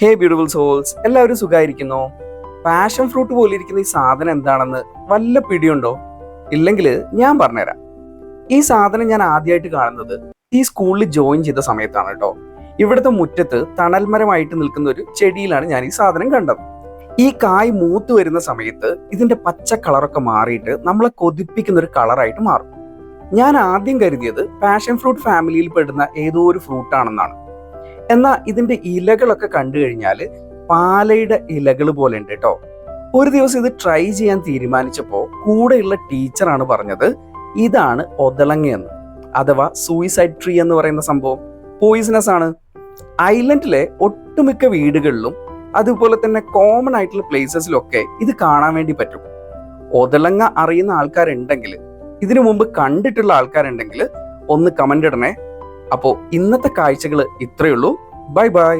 ഹേ beautiful souls എല്ലാവരും സുഖമായിരിക്കുന്നോ passion fruit പോലെ ഇരിക്കുന്ന ഈ സാധനം എന്താണെന്ന് വല്ല പിടിയുണ്ടോ? ഇല്ലെങ്കിൽ ഞാൻ പറഞ്ഞുതരാം. ഈ സാധനം ഞാൻ ആദ്യമായിട്ട് കാണുന്നത് ഈ സ്കൂളിൽ ജോയിൻ ചെയ്ത സമയത്താണ് കേട്ടോ ഇവിടുത്തെ മുറ്റത്ത് തണൽമരമായിട്ട് നിൽക്കുന്ന ഒരു ചെടിയിലാണ് ഞാൻ ഈ സാധനം കണ്ടത്. ഈ കായ് മൂത്ത് വരുന്ന സമയത്ത് ഇതിന്റെ പച്ച കളറൊക്കെ മാറിയിട്ട് നമ്മളെ കൊതിപ്പിക്കുന്ന ഒരു കളറായിട്ട് മാറും. ഞാൻ ആദ്യം കരുതിയത് പാഷൻ ഫ്രൂട്ട് ഫാമിലിയിൽ പെടുന്ന ഏതോ ഒരു ഫ്രൂട്ട് ആണെന്നാണ്. എന്നാൽ ഇതിന്റെ ഇലകളൊക്കെ കണ്ടു കഴിഞ്ഞാൽ പാലയുടെ ഇലകൾ പോലെ ഉണ്ട് കേട്ടോ ഒരു ദിവസം ഇത് ട്രൈ ചെയ്യാൻ തീരുമാനിച്ചപ്പോൾ കൂടെയുള്ള ടീച്ചറാണ് പറഞ്ഞത് ഇതാണ് ഒതളങ്ങയെന്ന് അഥവാ സൂയിസൈഡ് ട്രീ എന്ന് പറയുന്ന സംഭവം. പോയിസണസ് ആണ്. ഐലൻഡിലെ ഒട്ടുമിക്ക വീടുകളിലും അതുപോലെ തന്നെ കോമൺ ആയിട്ടുള്ള പ്ലേസസിലൊക്കെ ഇത് കാണാൻ വേണ്ടി പറ്റും. ഒതളങ്ങ അറിയുന്ന ആൾക്കാരുണ്ടെങ്കിൽ ഇതിനു മുമ്പ് കണ്ടിട്ടുള്ള ആൾക്കാരുണ്ടെങ്കിൽ ഒന്ന് കമന്റ് ഇടണേ. അപ്പോൾ ഇന്നത്തെ കാഴ്ചകൾ ഇത്രയുള്ളൂ ബൈ ബൈ.